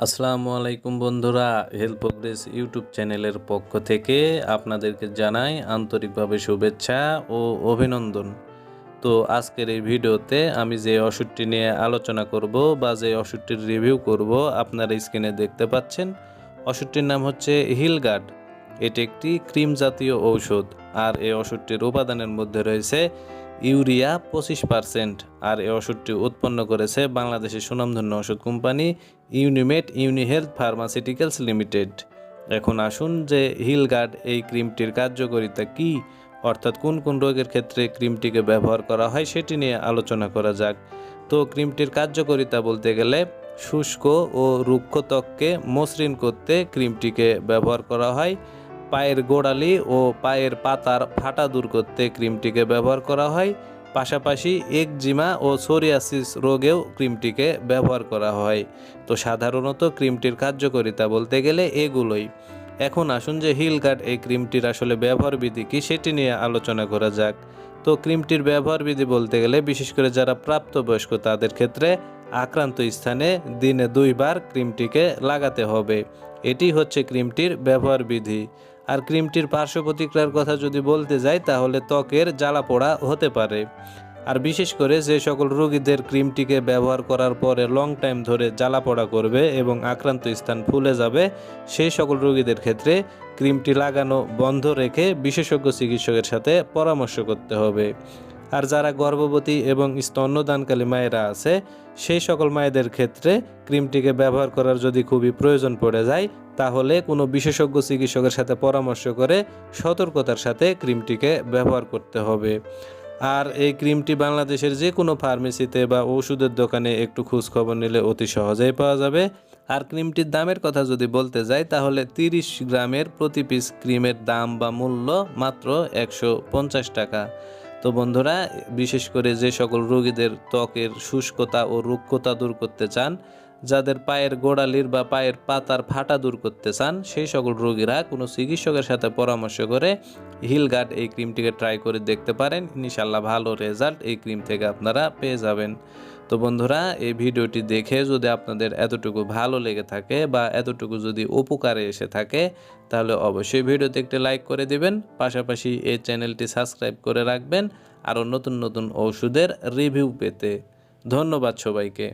আসসালামু আলাইকুম বন্ধুরা হেলথ প্রোগ্রেস ইউটিউব চ্যানেলের পক্ষ থেকে আপনাদেরকে জানাই আন্তরিকভাবে শুভেচ্ছা ও অভিনন্দন। তো আজকের এই ভিডিওতে আমি যে ওষুধটি নিয়ে আলোচনা করব বা যে ওষুধটির রিভিউ করব আপনারা স্ক্রিনে দেখতে পাচ্ছেন, ওষুধটির নাম হচ্ছে হিলগার্ড এটি একটি ক্রিম জাতীয় ঔষধ আর এই ওষুধটির উপাদানের মধ্যে রয়েছে ইউরিয়া পঁচিশ পার্সেন্ট আর এই ওষুধটি উৎপন্ন করেছে বাংলাদেশের সুনামধন্য ওষুধ company Unimed Unihealth Pharmaceuticals Limited. এখন আসুন যে হিলগার্ড এই ক্রিমটির কার্যকারিতা কি, অর্থাৎ কোন কোন রোগের ক্ষেত্রে ক্রিমটিকে ব্যবহার করা হয় সেটি নিয়ে আলোচনা করা যাক। তো ক্রিমটির কার্যকারিতা বলতে গেলে শুষ্ক ও রুক্ষ ত্বককে মসৃণ করতে ক্রিমটিকে ব্যবহার করা হয়। পায়ের গোড়ালি ও পায়ের পাতার ফাটা দূর করতে ক্রিমটিকে ব্যবহার করা হয়। পাশাপাশি একজিমা ও সোরিয়াসিস রোগেও ক্রিমটিকে ব্যবহার করা হয়। তো সাধারণত ক্রিমটির কার্যকারিতা বলতে গেলে এগুলোই। এখন আসুন যে হিল গার্ড এই ক্রিমটির আসলে ব্যবহার বিধি কি সেটি নিয়ে আলোচনা করা যাক। তো ক্রিমটির ব্যবহার বিধি বলতে গেলে বিশেষ করে যারা প্রাপ্তবয়স্ক তাদের ক্ষেত্রে আক্রান্ত স্থানে দিনে দুইবার ক্রিমটিকে লাগাতে হবে। এটি হচ্ছে ক্রিমটির ব্যবহার বিধি। আর ক্রিমটির পার্শ্ব প্রতিক্রিয়ার কথা যদি বলতে যাই, তাহলে ত্বকের জ্বালা পোড়া হতে পারে। আর বিশেষ করে যে সকল রোগীদের ক্রিমটিকে ব্যবহার করার পরে লং টাইম ধরে জ্বালা পোড়া করবে এবং আক্রান্ত স্থান ফুলে যাবে সেই সকল রোগীদের ক্ষেত্রে ক্রিমটি লাগানো বন্ধ রেখে বিশেষজ্ঞ চিকিৎসকের সাথে পরামর্শ করতে হবে। আর যারা গর্ভবতী এবং স্তন্যদানকালী মায়েরা আছে, সেই সকল মায়েদের ক্ষেত্রে ক্রিমটিকে ব্যবহার করার যদি খুবই প্রয়োজন পড়ে যায়, তাহলে কোনো বিশেষজ্ঞ চিকিৎসকের সাথে পরামর্শ করে সতর্কতার সাথে ক্রিমটিকে ব্যবহার করতে হবে। আর এই ক্রিমটি বাংলাদেশের যে কোনো ফার্মেসিতে বা ওষুধের দোকানে একটু খোঁজখবর নিলে অতি সহজেই পাওয়া যাবে। আর ক্রিমটির দামের কথা যদি বলতে যাই, তাহলে তিরিশ গ্রামের প্রতি পিস ক্রিমের দাম বা মূল্য মাত্র একশো পঞ্চাশ টাকা। তো বন্ধুরা, বিশেষ করে যে সকল রোগীদের ত্বকের শুষ্কতা ও রুক্ষতা দূর করতে চান, যাদের পায়ের গোড়ালির বা পায়ের পাতার ফাটা দূর করতে চান, সেই সকল রোগীরা কোনো চিকিৎসকের সাথে পরামর্শ করে হিলগার্ড এই ক্রিমটিকে ট্রাই করে দেখতে পারেন। ইনশাল্লাহ ভালো রেজাল্ট এই ক্রিম থেকে আপনারা পেয়ে যাবেন। তো বন্ধুরা, এই ভিডিওটি দেখে যদি আপনাদের এতটুকু ভালো লেগে থাকে বা এতটুকু যদি উপকারে এসে থাকে, তাহলে অবশ্যই ভিডিওতে একটি লাইক করে দিবেন। পাশাপাশি এই চ্যানেলটি সাবস্ক্রাইব করে রাখবেন। আরও নতুন নতুন ওষুধের রিভিউ পেতে। ধন্যবাদ সবাইকে।